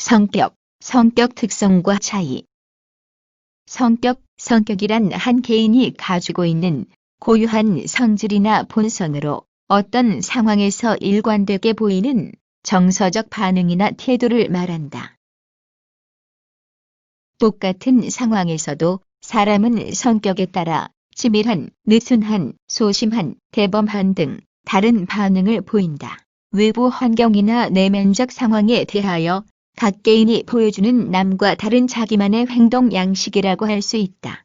성격, 성격 특성과 차이. 성격, 성격이란 한 개인이 가지고 있는 고유한 성질이나 본성으로 어떤 상황에서 일관되게 보이는 정서적 반응이나 태도를 말한다. 똑같은 상황에서도 사람은 성격에 따라 치밀한, 느슨한, 소심한, 대범한 등 다른 반응을 보인다. 외부 환경이나 내면적 상황에 대하여 각 개인이 보여주는 남과 다른 자기만의 행동 양식이라고 할 수 있다.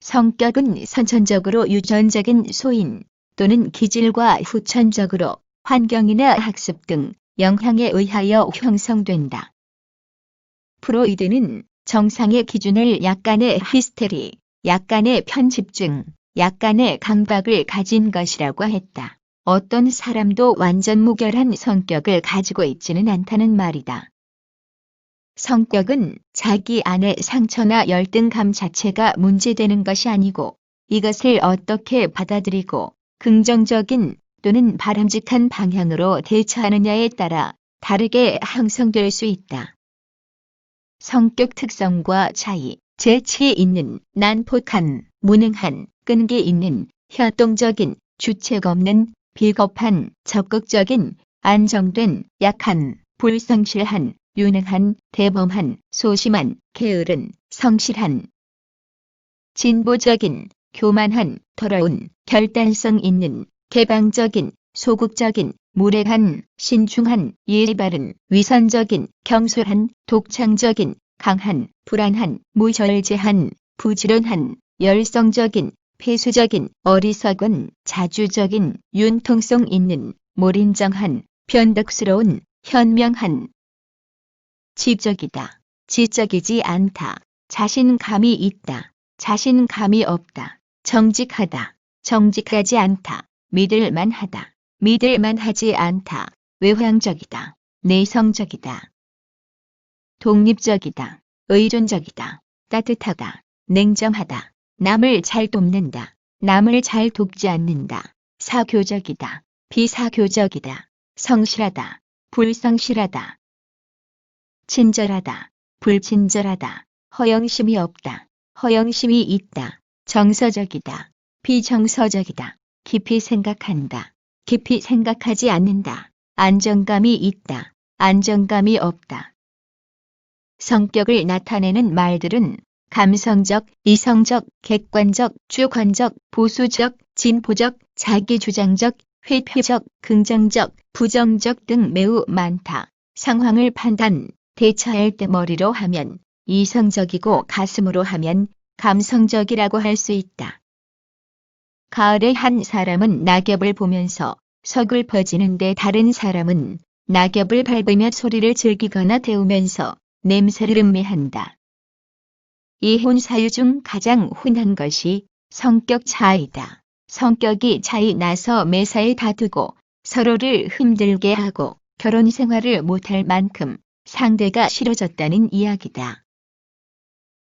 성격은 선천적으로 유전적인 소인 또는 기질과 후천적으로 환경이나 학습 등 영향에 의하여 형성된다. 프로이드는 정상의 기준을 약간의 히스테리, 약간의 편집증, 약간의 강박을 가진 것이라고 했다. 어떤 사람도 완전 무결한 성격을 가지고 있지는 않다는 말이다. 성격은 자기 안의 상처나 열등감 자체가 문제되는 것이 아니고 이것을 어떻게 받아들이고 긍정적인 또는 바람직한 방향으로 대처하느냐에 따라 다르게 형성될 수 있다. 성격 특성과 차이, 재치 있는, 난폭한, 무능한, 끈기 있는, 협동적인, 주책 없는, 비겁한, 적극적인, 안정된, 약한, 불성실한, 유능한, 대범한, 소심한, 게으른, 성실한, 진보적인, 교만한, 더러운, 결단성 있는, 개방적인, 소극적인, 무례한, 신중한, 예의 바른, 위선적인, 경솔한, 독창적인, 강한, 불안한, 무절제한, 부지런한, 열성적인, 폐쇄적인, 어리석은, 자주적인, 융통성 있는, 몰인정한, 변덕스러운, 현명한, 지적이다. 지적이지 않다. 자신감이 있다. 자신감이 없다. 정직하다. 정직하지 않다. 믿을만하다. 믿을만하지 않다. 외향적이다. 내성적이다. 독립적이다. 의존적이다. 따뜻하다. 냉정하다. 남을 잘 돕는다. 남을 잘 돕지 않는다. 사교적이다. 비사교적이다. 성실하다. 불성실하다. 친절하다. 불친절하다. 허영심이 없다. 허영심이 있다. 정서적이다. 비정서적이다. 깊이 생각한다. 깊이 생각하지 않는다. 안정감이 있다. 안정감이 없다. 성격을 나타내는 말들은 감성적, 이성적, 객관적, 주관적, 보수적, 진보적, 자기주장적, 회피적, 긍정적, 부정적 등 매우 많다. 상황을 판단, 대처할 때 머리로 하면 이성적이고 가슴으로 하면 감성적이라고 할 수 있다. 가을에 한 사람은 낙엽을 보면서 서글퍼지는데 다른 사람은 낙엽을 밟으며 소리를 즐기거나 데우면서 냄새를 음미한다. 이혼 사유 중 가장 흔한 것이 성격 차이다. 성격이 차이 나서 매사에 다투고 서로를 힘들게 하고 결혼 생활을 못할 만큼 상대가 싫어졌다는 이야기다.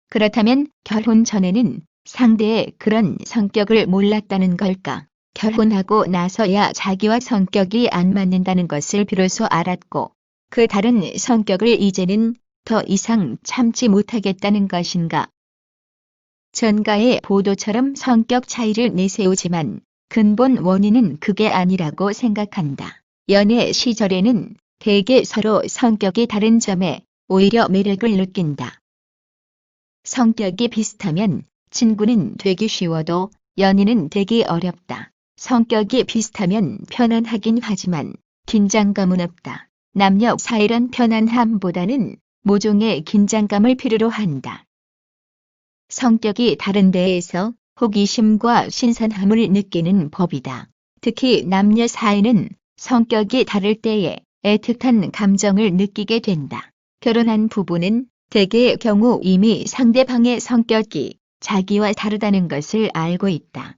그렇다면 결혼 전에는 상대의 그런 성격을 몰랐다는 걸까? 결혼하고 나서야 자기와 성격이 안 맞는다는 것을 비로소 알았고 그 다른 성격을 이제는 더 이상 참지 못하겠다는 것인가? 전가의 보도처럼 성격 차이를 내세우지만 근본 원인은 그게 아니라고 생각한다. 연애 시절에는 대개 서로 성격이 다른 점에 오히려 매력을 느낀다. 성격이 비슷하면 친구는 되기 쉬워도 연인은 되기 어렵다. 성격이 비슷하면 편안하긴 하지만 긴장감은 없다. 남녀 사이란 편안함보다는 모종의 긴장감을 필요로 한다. 성격이 다른 데에서 호기심과 신선함을 느끼는 법이다. 특히 남녀 사이는 성격이 다를 때에 애틋한 감정을 느끼게 된다. 결혼한 부부는 대개의 경우 이미 상대방의 성격이 자기와 다르다는 것을 알고 있다.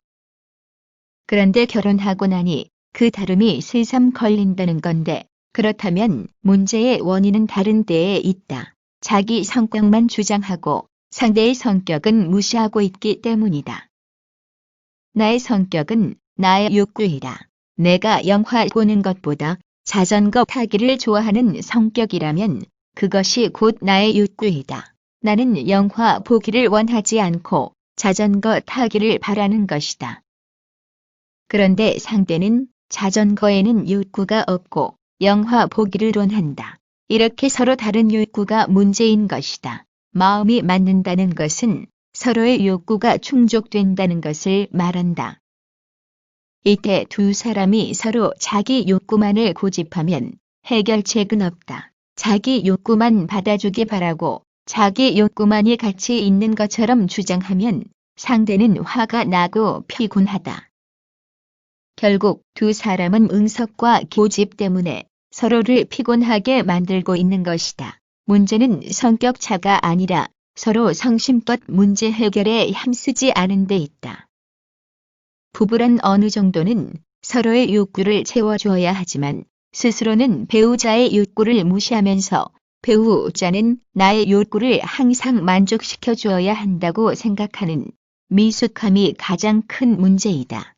그런데 결혼하고 나니 그 다름이 새삼 걸린다는 건데 그렇다면 문제의 원인은 다른 데에 있다. 자기 성격만 주장하고 상대의 성격은 무시하고 있기 때문이다. 나의 성격은 나의 욕구이다. 내가 영화 보는 것보다 자전거 타기를 좋아하는 성격이라면 그것이 곧 나의 욕구이다. 나는 영화 보기를 원하지 않고 자전거 타기를 바라는 것이다. 그런데 상대는 자전거에는 욕구가 없고 영화 보기를 원한다. 이렇게 서로 다른 욕구가 문제인 것이다. 마음이 맞는다는 것은 서로의 욕구가 충족된다는 것을 말한다. 이때 두 사람이 서로 자기 욕구만을 고집하면 해결책은 없다. 자기 욕구만 받아주기 바라고 자기 욕구만이 가치 있는 것처럼 주장하면 상대는 화가 나고 피곤하다. 결국 두 사람은 응석과 고집 때문에 서로를 피곤하게 만들고 있는 것이다. 문제는 성격 차가 아니라 서로 성심껏 문제 해결에 힘쓰지 않은 데 있다. 부부란 어느 정도는 서로의 욕구를 채워줘야 하지만 스스로는 배우자의 욕구를 무시하면서 배우자는 나의 욕구를 항상 만족시켜 주어야 한다고 생각하는 미숙함이 가장 큰 문제이다.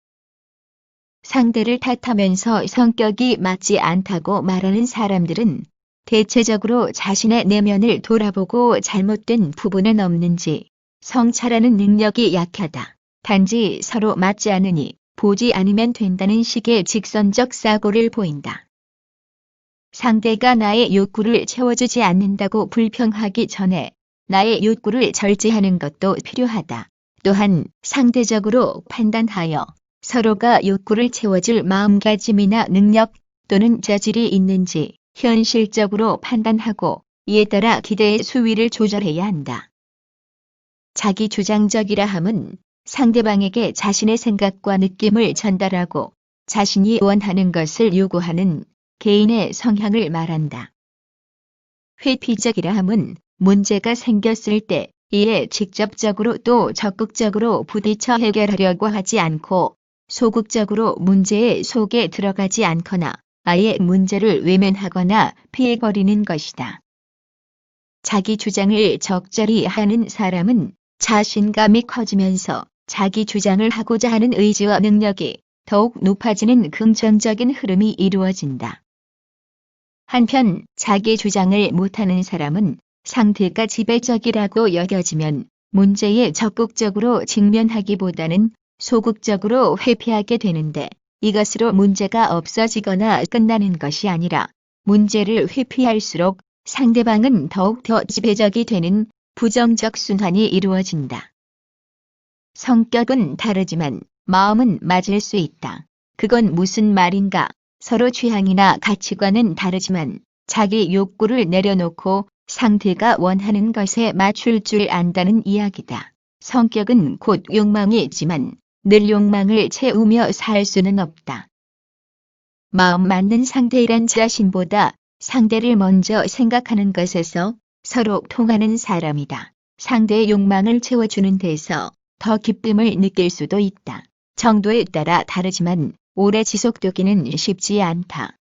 상대를 탓하면서 성격이 맞지 않다고 말하는 사람들은 대체적으로 자신의 내면을 돌아보고 잘못된 부분은 없는지 성찰하는 능력이 약하다. 단지 서로 맞지 않으니 보지 않으면 된다는 식의 직선적 사고를 보인다. 상대가 나의 욕구를 채워주지 않는다고 불평하기 전에 나의 욕구를 절제하는 것도 필요하다. 또한 상대적으로 판단하여 서로가 욕구를 채워줄 마음가짐이나 능력 또는 자질이 있는지 현실적으로 판단하고 이에 따라 기대의 수위를 조절해야 한다. 자기 주장적이라 함은 상대방에게 자신의 생각과 느낌을 전달하고 자신이 원하는 것을 요구하는 개인의 성향을 말한다. 회피적이라 함은 문제가 생겼을 때 이에 직접적으로 또 적극적으로 부딪혀 해결하려고 하지 않고 소극적으로 문제의 속에 들어가지 않거나 아예 문제를 외면하거나 피해버리는 것이다. 자기 주장을 적절히 하는 사람은 자신감이 커지면서 자기 주장을 하고자 하는 의지와 능력이 더욱 높아지는 긍정적인 흐름이 이루어진다. 한편 자기 주장을 못하는 사람은 상태가 지배적이라고 여겨지면 문제에 적극적으로 직면하기보다는 소극적으로 회피하게 되는데 이것으로 문제가 없어지거나 끝나는 것이 아니라 문제를 회피할수록 상대방은 더욱 더 지배적이 되는 부정적 순환이 이루어진다. 성격은 다르지만 마음은 맞을 수 있다. 그건 무슨 말인가? 서로 취향이나 가치관은 다르지만 자기 욕구를 내려놓고 상대가 원하는 것에 맞출 줄 안다는 이야기다. 성격은 곧 욕망이 있지만 늘 욕망을 채우며 살 수는 없다. 마음 맞는 상대이란 자신보다 상대를 먼저 생각하는 것에서 서로 통하는 사람이다. 상대의 욕망을 채워주는 데서 더 기쁨을 느낄 수도 있다. 정도에 따라 다르지만 오래 지속되기는 쉽지 않다.